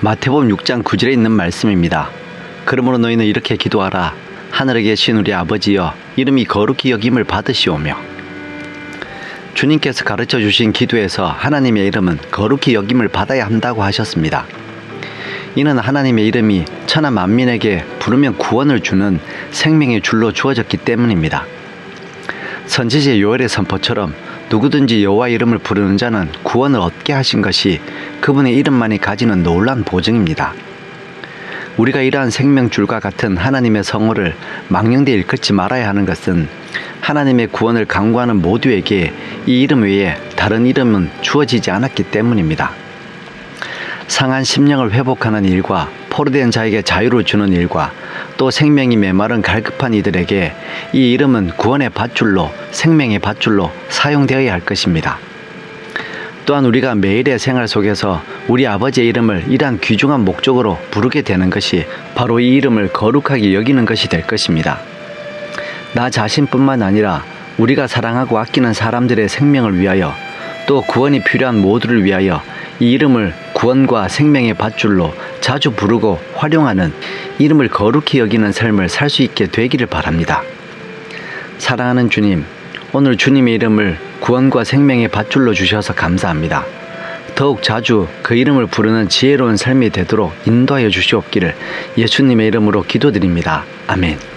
마태복음 6장 9절에 있는 말씀입니다. 그러므로 너희는 이렇게 기도하라. 하늘에 계신 우리 아버지여 이름이 거룩히 여김을 받으시오며 주님께서 가르쳐 주신 기도에서 하나님의 이름은 거룩히 여김을 받아야 한다고 하셨습니다. 이는 하나님의 이름이 천하 만민에게 부르면 구원을 주는 생명의 줄로 주어졌기 때문입니다. 선지자 요엘의 선포처럼 누구든지 여호와 이름을 부르는 자는 구원을 얻게 하신 것이 그분의 이름만이 가지는 놀란 보증입니다. 우리가 이러한 생명줄과 같은 하나님의 성호를 망령되이 일컫지 말아야 하는 것은 하나님의 구원을 강구하는 모두에게 이 이름 외에 다른 이름은 주어지지 않았기 때문입니다. 상한 심령을 회복하는 일과 포로된 자에게 자유를 주는 일과 또 생명이 메마른 갈급한 이들에게 이 이름은 구원의 밧줄로 생명의 밧줄로 사용되어야 할 것입니다. 또한 우리가 매일의 생활 속에서 우리 아버지의 이름을 이러한 귀중한 목적으로 부르게 되는 것이 바로 이 이름을 거룩하게 여기는 것이 될 것입니다. 나 자신뿐만 아니라 우리가 사랑하고 아끼는 사람들의 생명을 위하여 또 구원이 필요한 모두를 위하여 이 이름을 구원과 생명의 밧줄로 자주 부르고 활용하는 이름을 거룩히 여기는 삶을 살 수 있게 되기를 바랍니다. 사랑하는 주님, 오늘 주님의 이름을 구원과 생명의 밧줄로 주셔서 감사합니다. 더욱 자주 그 이름을 부르는 지혜로운 삶이 되도록 인도하여 주시옵기를 예수님의 이름으로 기도드립니다. 아멘.